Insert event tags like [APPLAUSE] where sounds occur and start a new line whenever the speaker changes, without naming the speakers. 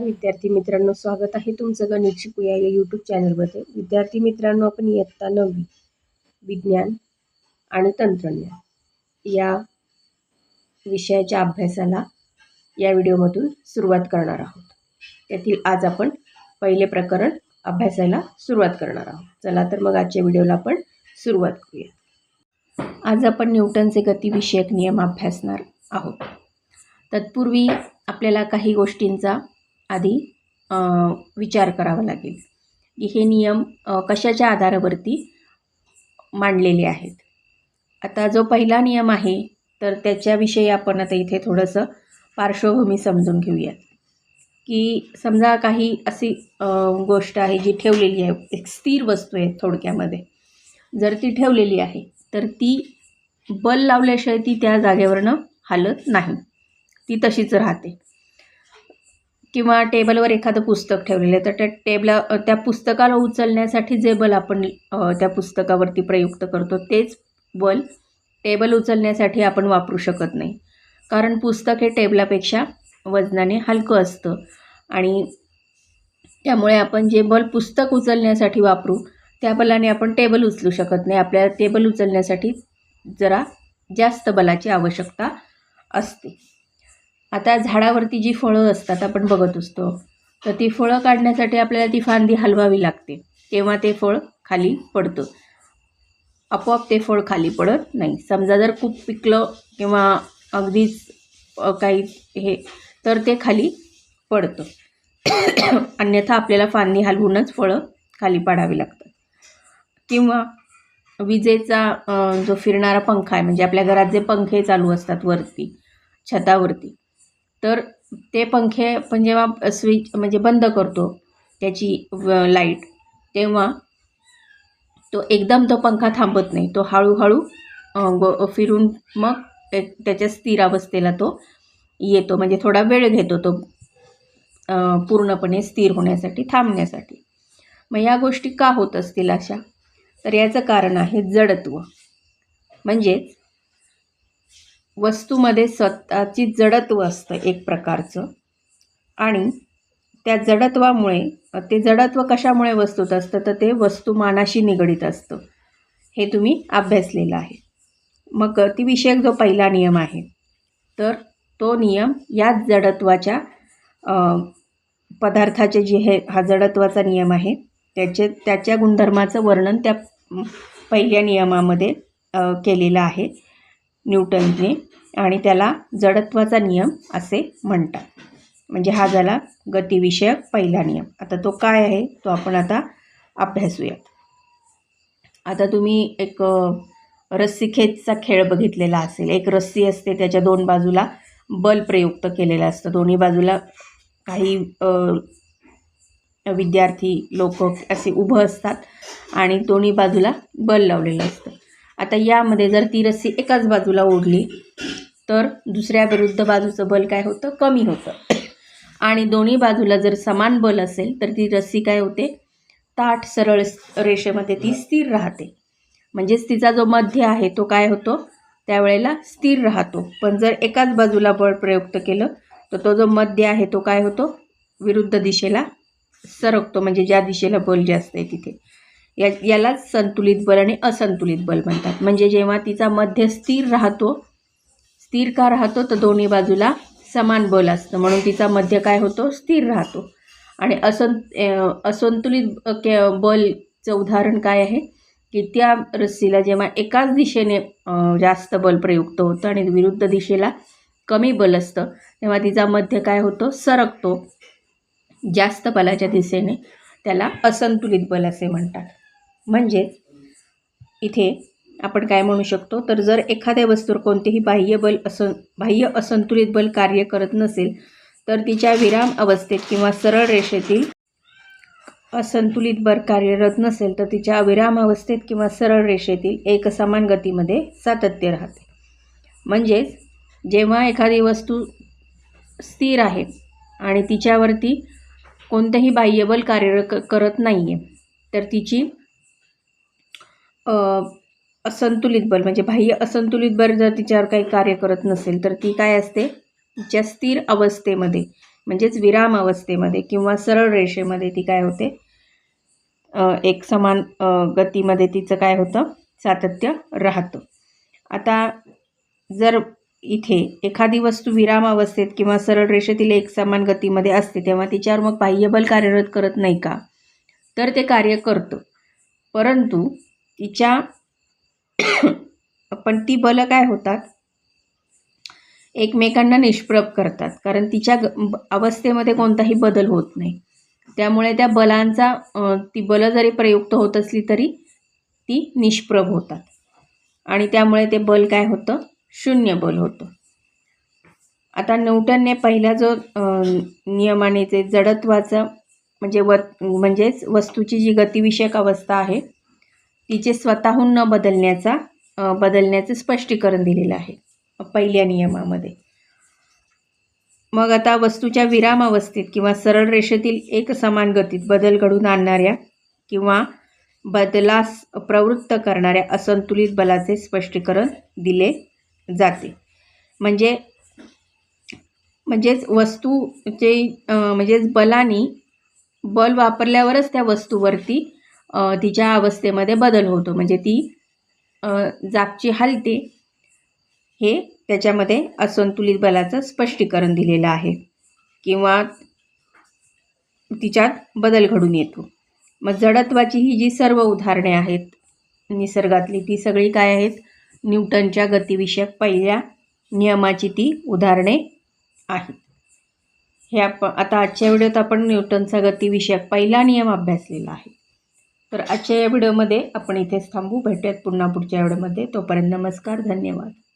नमस्कार विद्यार्थी मित्रांनो स्वागत आहे तुमचं गणित शिकूया या यूट्यूब चॅनलमध्ये विद्यार्थी मित्रांनो आपण इयत्ता नववी विज्ञान आणि तंत्रज्ञान या विषयाच्या अभ्यासाला या व्हिडिओमधून सुरुवात करणार आहोत. त्यातील आज आपण पहिले प्रकरण अभ्यासाला सुरुवात करणार आहोत. चला तर मग आजच्या व्हिडिओला आपण सुरुवात करूया. आज आपण न्यूटनचे गतिविषयक नियम अभ्यासणार आहोत. तत्पूर्वी आपल्याला काही गोष्टींचा आधी विचार करावा लागेल. की हे नियम कशाच्या आधारावरती मांडलेले आहेत? आता जो पहिला नियम आहे तर त्याच्याविषयी आपण आता इथे थोडंसं पार्श्वभूमी समजून घेऊयात. की समजा काही अशी गोष्ट आहे जी ठेवलेली आहे एक स्थिर वस्तू आहे थोडक्यामध्ये. जर ती ठेवलेली आहे तर ती बल लावल्याशिवाय ती त्या जागेवरनं हलत नाही. ती तशीच राहते. किंवा टेबलवर एखादं पुस्तक ठेवलेलं आहे तर त्या टेबला त्या पुस्तकाला उचलण्यासाठी जे बल आपण त्या पुस्तकावरती प्रयुक्त करतो तेच बल टेबल उचलण्यासाठी आपण वापरू शकत नाही. कारण पुस्तक हे टेबलापेक्षा वजनाने हलकं असतं. आणि त्यामुळे आपण जे बल पुस्तक उचलण्यासाठी वापरू त्या बलाने आपण टेबल उचलू शकत नाही. आपल्याला टेबल उचलण्यासाठी जरा जास्त बलाची आवश्यकता असते. आता झाडावरती जी फळं असतात आपण बघत असतो तर ती फळं काढण्यासाठी आपल्याला ती फांदी हलवावी लागते. तेव्हा ते फळ खाली पडतं. आपोआप ते फळ खाली पडत नाही. समजा जर खूप पिकलं किंवा अगदीच काही हे तर ते खाली पडतं. अन्यथा आपल्याला फांदी हलवूनच फळं खाली पाडावी लागतात. किंवा विजेचा जो फिरणारा पंखा आहे म्हणजे आपल्या घरात जे पंखे चालू असतात वरती छतावरती तर ते पंखे आपण जेव्हा स्विच म्हणजे बंद करतो त्याची व लाइट तेव्हा तो एकदम तो पंखा थांबत नाही. तो हळूहळू गो फिरून मग एक त्याच्या स्थिर अवस्थेला तो येतो. म्हणजे थोडा वेळ घेतो तो पूर्णपणे स्थिर होण्यासाठी थांबण्यासाठी. मग या गोष्टी का होत असतील अशा? तर याचं कारण आहे जडत्व. म्हणजेच वस्तूमध्ये स्वतःची जडत्व असतं एक प्रकारचं. आणि त्या जडत्वामुळे ते जडत्व कशामुळे वस्तूत असतं? तर ते वस्तुमानाशी निगडीत असतं. हे तुम्ही अभ्यासलेलं आहे. मग गतिविषयक जो पहिला नियम आहे तर तो नियम याच जडत्वाच्या पदार्थाचे जे हे हा जडत्वाचा नियम आहे त्याचे त्याच्या गुणधर्माचं वर्णन त्या पहिल्या नियमामध्ये केलेलं आहे. न्यूटनने आणि त्याला जडत्वाचा नियम असे म्हणतात. म्हणजे हा झाला गतिविषयक पहिला नियम. आता तो काय आहे? तो आपण आता अभ्यासूयात. आता तुम्ही एक रस्सीखेचचा खेळ बघितलेला असेल. एक रस्सी असते त्याच्या दोन बाजूला बल प्रयुक्त केलेलं असतं. दोन्ही बाजूला काही विद्यार्थी लोक असे उभं असतात आणि दोन्ही बाजूला बल लावलेलं असतं. आता यामध्ये जर ती रस्सी एकाच बाजूला ओढली तर दुसऱ्या विरुद्ध बाजूचं बल काय होतं? कमी होतं. आणि दोन्ही बाजूला जर समान बल असेल तर ती रस्सी काय होते? ताठ सरळ रेषेमध्ये ती स्थिर राहते. म्हणजेच तिचा जो मध्य आहे तो काय होतो? त्यावेळेला स्थिर राहतो. पण जर एकाच बाजूला बळ प्रयुक्त केलं तर तो जो मध्य आहे तो काय होतो? विरुद्ध दिशेला सरकतो. म्हणजे ज्या दिशेला बल जास्त आहे तिथे. या यालाच संतुलित बल आणि असंतुलित बल म्हणतात. म्हणजे जेव्हा तिचा मध्य स्थिर राहतो स्थिर का राहतो तर दोन्ही बाजूला समान बल असतं. म्हणून तिचा मध्य काय होतो? स्थिर राहतो. आणि असं असंतुलित के बलचं उदाहरण काय आहे? की त्या रस्सीला जेव्हा एकाच दिशेने जास्त बल प्रयुक्त होतं आणि विरुद्ध दिशेला कमी बल असतं तेव्हा तिचा मध्य काय होतो? सरकतो. जास्त बलाच्या दिशेने त्याला असंतुलित बल असे म्हणतात. म्हणजेच इथे आपण काय म्हणू शकतो? तर जर एखाद्या वस्तूवर कोणतेही बाह्य बल असं बाह्य असंतुलित बल कार्य करत नसेल तर तिच्या विराम अवस्थेत किंवा सरळ रेषेतील असंतुलित बल कार्यरत नसेल तर तिच्या विराम अवस्थेत किंवा सरळ रेषेतील एकसमान गतीमध्ये सातत्य राहते. म्हणजेच जेव्हा एखादी वस्तू स्थिर आहे आणि तिच्यावरती कोणतंही बाह्यबल कार्य क करत नाही आहे तर तिची असंतुलित बल म्हणजे बाह्य असंतुलित बल जर तिच्यावर काही कार्य करत नसेल तर ती काय असते? तिच्या स्थिर अवस्थेमध्ये म्हणजेच विराम अवस्थेमध्ये किंवा सरळ रेषेमध्ये ती काय होते? एक समान गतीमध्ये तिचं काय होतं? सातत्य राहतं. आता जर इथे एखादी वस्तू विराम अवस्थेत किंवा सरळ रेषेतील एक समान गतीमध्ये असते तेव्हा तिच्यावर मग बाह्यबल कार्यरत करत नाही का? तर ते कार्य करतं. परंतु तिच्या [COUGHS] पण ती बलं काय होतात? एकमेकांना निष्प्रभ करतात. कारण तिच्या ग अवस्थेमध्ये कोणताही बदल होत नाही. त्यामुळे त्या बलांचा ती बलं जरी प्रयुक्त होत असली तरी ती निष्प्रभ होतात. आणि त्यामुळे ते बल काय होतं? शून्य बल होतं. आता न्यूटनने पहिला जो नियमाने जे जडत्वाचं म्हणजे व म्हणजेच वस्तूची जी गतिविषयक अवस्था आहे तिचे स्वतःहून न बदलण्याचा बदलण्याचं स्पष्टीकरण दिलेलं आहे पहिल्या नियमामध्ये. मग आता वस्तूच्या विरामावस्थेत किंवा सरळ रेषेतील एक समान गतीत बदल घडून आणणाऱ्या किंवा बदलास प्रवृत्त करणाऱ्या असंतुलित बलाचे स्पष्टीकरण दिले जाते. म्हणजे म्हणजेच वस्तूचे म्हणजेच बलानी बल वापरल्यावरच त्या वस्तूवरती तिच्या अवस्थेमध्ये बदल होतो. म्हणजे ती जापची जागची हलते. हे त्याच्यामध्ये असंतुलित बलाचं स्पष्टीकरण दिलेलं आहे. किंवा तिच्यात बदल घडून येतो. मग जडत्वाची ही जी सर्व उदाहरणे आहेत निसर्गातली ती सगळी काय आहेत? न्यूटनच्या गतिविषयक पहिल्या नियमाची ती उदाहरणे आहेत. हे आपण आता आजच्या व्हिडिओत आपण न्यूटनचा गतिविषयक पहिला नियम अभ्यासलेला आहे. तर आजच्या या व्हिडिओमध्ये आपण इथेच थांबू. भेटूयात पुन्हा पुढच्या व्हिडिओमध्ये. तोपर्यंत नमस्कार धन्यवाद.